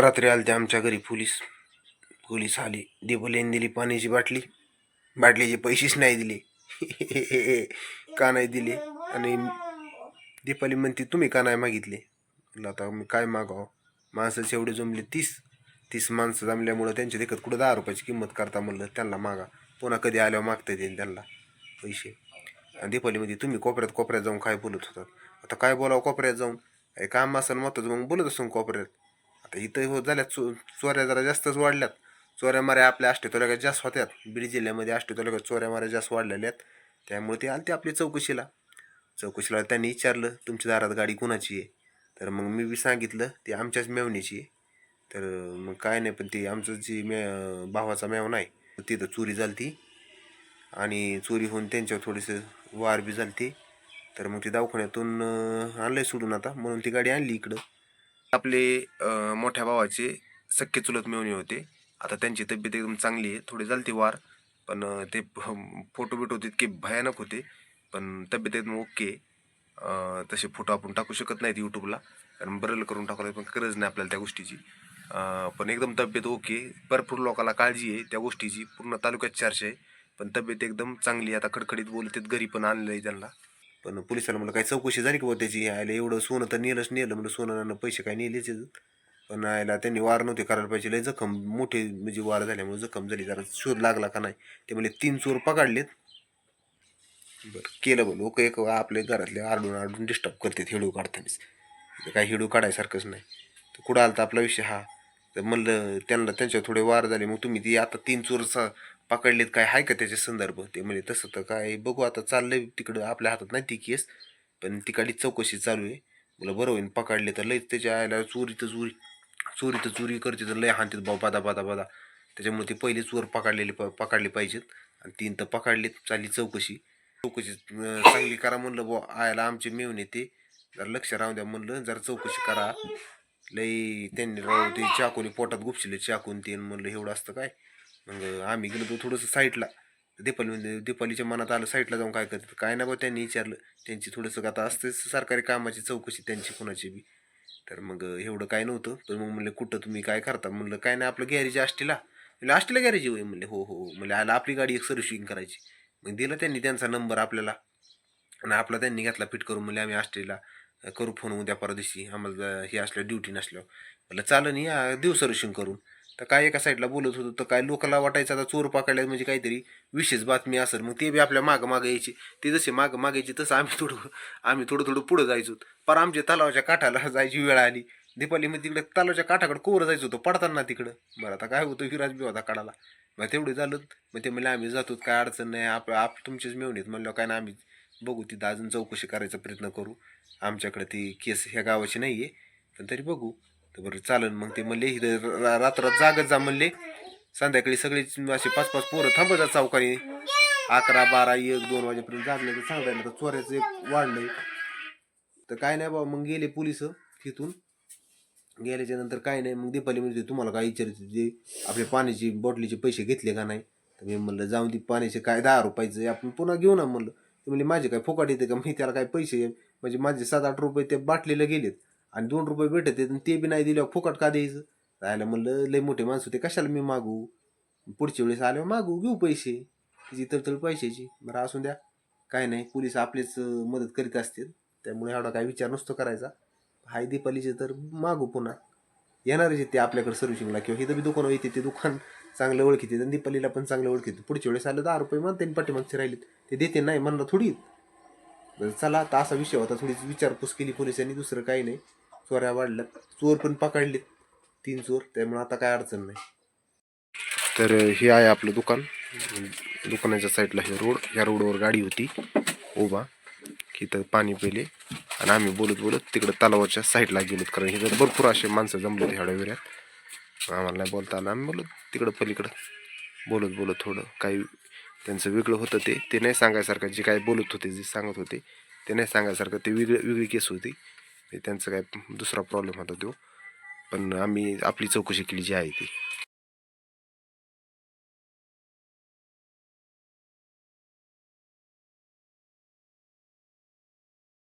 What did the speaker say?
रात्री आलते ते आमच्या घरी पोलीस. पोलीस आले. दिपलेन दिली पाण्याची बाटली. बाटलीचे पैसेच नाही दिले. का नाही दिले? आणि दीपाली म्हणते तुम्ही का नाही मागितले? म्हटलं आता मी काय मागावं? माणसाचे एवढे जमले तीस. तीस माणसं जमल्यामुळं त्यांच्या देखत कुठं दहा रुपयाची किंमत करता म्हणलं त्यांना मागा. पुन्हा कधी आल्यावर मागता येईल त्यांना पैसे. आणि दीपाली तुम्ही कोपऱ्यात कोपऱ्यात जाऊन काय बोलत होतात? आता काय बोलावं कोपऱ्यात जाऊन? काय काम असेल महत्वाचं मग बोलत असून कोपऱ्यात. आता इथं हो झाल्या चो चोऱ्या जरा जास्तच वाढल्यात. चोऱ्या माऱ्या आपल्या अष्टतोल्यात जास्त होत्यात. बीड जिल्ह्यामध्ये अष्टतोल्यात चोऱ्या माऱ्या जास्त वाढलेल्या आहेत. त्यामुळे ते आलते आपली चौकशीला. चौकशीला त्यांनी विचारलं तुमच्या दारात गाडी कुणाची आहे? तर मग मी बी सांगितलं ती आमच्याच मेवणीची आहे. तर मग काय नाही पण ती आमचं जी मे भावाचा मेव नाही तिथं चोरी झाली ती आणि चोरी होऊन त्यांच्यावर थोडीसं वार बी झाली ती तर मग ती दवाखान्यातून आणलं सोडून आता. म्हणून ती गाडी आणली इकडं. आपले मोठ्या भावाचे सख्खे चुलत मेवणी होते. आता त्यांची तब्येत एकदम चांगली आहे. थोडी झालती वार पण ते फोटो बिटो इतके भयानक होते. पण तब्येत एकदम ओके तसे फोटो आपण टाकू शकत नाहीत यूट्यूबला कारण बरल करून टाकायला पण गरज नाही आपल्याला त्या गोष्टीची. पण एकदम तब्येत ओके भरपूर लोकांना काळजी आहे त्या गोष्टीची. पूर्ण तालुक्यात चर्चा आहे. पण तब्येत एकदम चांगली आहे. आता खडखडीत बोलतेत घरी पण आणलं आहे त्यांना. पण पोलिसाला म्हणलं काय चौकशी झाली की बुवा त्याची? आयला एवढं सोनं तर नेलंच नेलं. म्हणलं सोनं पैसे काय नेलेच पण आयला त्यांनी वार नव्हते करायला पाहिजे. लय जखम मोठे म्हणजे वार झाल्यामुळे जखम झाली. जरा शोध लागला का नाही ते म्हणजे तीन चोर पकडलेत. बरं केलं बरं लोक एक आपले घरातले आरडून आरडून डिस्टर्ब करतात हिडू काढतानाच. काही म्हणजे काय हिडू काढायसारखंच नाही. तर कुठं आलता आपला विषय हा? तर म्हणलं त्यांना त्यांच्यावर थोडे वार झाले. मग तुम्ही ती आता तीन चोरचा पकडलेत काय? आहे का त्याचे संदर्भ? ते म्हणजे तसं तर काय? बघू आता चाललंय तिकडं आपल्या हातात नाही ती केस पण तिकडली चौकशी चालू आहे. मला बरं होईन पकडले तर लय त्याच्या आयला चोरी तर चोरी चोरी तर चोरी करते तर लय हाणतात भाऊ बादा बादा बादा. त्याच्यामुळे ते पहिले चोर पकडलेले प पकडले पाहिजेत. आणि तीन तर पकडलेत चालली चौकशी. चौकशी चांगली करा म्हणलं बुवा आयला आमचे मेवणे ते जरा लक्ष राहू द्या म्हणलं जरा चौकशी करा. लई त्यांनी राहू ते चाकूने पोटात गुपशिले चाकून ते म्हणलं एवढं असतं काय? मग आम्ही गेलो तो थोडंसं साईडला. दीपाली म्हणजे दीपालीच्या मनात आलं साईडला जाऊन काय करतात? काय नाही बा त्यांनी विचारलं. त्यांची थोडंसं आता असते सरकारी कामाची चौकशी त्यांची कोणाची बी. तर मग एवढं काय नव्हतं. पण मग म्हणलं कुठं तुम्ही काय करता? म्हणलं काय नाही आपलं गॅरेज आष्टीला. म्हणलं आष्टीला गॅरेज होय? म्हणले हो हो. म्हणले आला आपली गाडी एक सर्व्हिसिंग करायची. मग दिला त्यांनी त्यांचा नंबर आपल्याला. आणि आपला त्यांनी घेतला फिट करून म्हणले आम्ही आष्टीला करू फोन उद्या परदेशी आम्हाला हे असल्या ड्युटी नसल्यावर. म्हणलं चालं नाही देऊ सर्व्हिसिंग करून. तर काय एका साईडला बोलत होतो तर काय लोकांना वाटायचं आता चोर पकडल्या म्हणजे काहीतरी विशेष बातमी असेल. मग ते बी आपल्या मागं मागं यायची. ते जसे मागं मागायची तसं आम्ही थोडं आम्ही थोडं थोडं पुढं जायचो. पर आमच्या तलावाच्या काठाला जायची वेळ आली. दीपावलीमध्ये तिकडे तलावाच्या काठाकडे कोवर जायचं होतं पडताना तिकडं. बरं आता काय होतं विराज बी होता काढाला मग तेवढे झालं. मग ते म्हणले आम्ही जातो काय अडचण नाही. आप आप तुमचेच मिळून म्हणलं काय ना आम्ही बघू तिथं अजून चौकशी करायचा प्रयत्न करू. आमच्याकडे ती केस ह्या गावाची नाही आहे पण तरी बघू. तर बरं चालेल मग ते म्हणले इथं रा- रात्रात जागत जा म्हणले. संध्याकाळी सगळेच असे पाच पाच पोरं थांबत जा चौकाने अकरा बारा एक दोन वाजेपर्यंत जागले तर सांगता येईल तर चोऱ्याचं एक वाढलंय. तर काय नाही बाबा मग गेले पोलीस तिथून. गेल्याच्यानंतर काय नाही मग दीपाली म्हणजे तुम्हाला काय विचारायचं जे आपले पाण्याची बॉटलीचे पैसे घेतले का नाही? तर मी म्हणलं जाऊन ती पाण्याचे काय दहा रुपयाचं आहे, आपण पुन्हा घेऊ ना म्हणलं. ते म्हणले माझे काय फुकाट येते का? मी त्याला काय पैसे म्हणजे माझे सात आठ रुपये त्या बाटलीला गेलेत. आणि दोन रुपये भेटत आहेत आणि ते बी नाही दिल्यावर फुकट का द्यायचं? राहायला म्हणलं लय मोठे माणसं होते कशाला मी मागू? पुढच्या वेळेस आल्यावर मागू घेऊ पैसे. तिची तळतळ पैशाची. बरं असून द्या. काय नाही पोलीस आपलेच मदत करीत असतील. त्यामुळे एवढा काय विचार नसतो करायचा. हाय दीपालीचे तर मागू पुन्हा. येणारच आहेत ते आपल्याकडे सर्व्हिसिंगला किंवा इथं बी दुकान येते ते दुकान चांगलं ओळखीते आणि दीपालीला पण चांगलं ओळखीते पुढच्या वेळेस आलं दहा रुपये म्हणते पाठीमागचे राहिलेत. ते देते नाही म्हणलं थोडी. चला आता असा विषय होता थोडी विचारपूस केली पोलिसांनी दुसरं काही नाही. चोऱ्या वाढल्यात. चोर पण पकडलेत. तीन चोर. त्यामुळे आता काय अडचण नाही. तर हे आहे आपलं दुकान. दुकानाच्या साईडला हे रोड. ह्या रोडवर गाडी होती. उभा. तिथं पाणी पिले. आणि आम्ही बोलत बोलत तिकडं तलावाच्या साईडला गेलोत. कारण हे भरपूर असे माणसं जमले ह्या वेळात आम्हाला नाही बोलता आलं. आम्ही बोलत तिकडं पलीकडं. बोलत बोलत थोडं काही त्यांचं वेगळं होतं ते. ते नाही सांगायसारखं. जे काय बोलत होते जे सांगत होते ते नाही सांगायसारखं. ते वेगळी वेगळी केस होती. ते त्यांचं काय दुसरा प्रॉब्लेम होता तो. पण आम्ही आपली चौकशी केली जी आहे ती.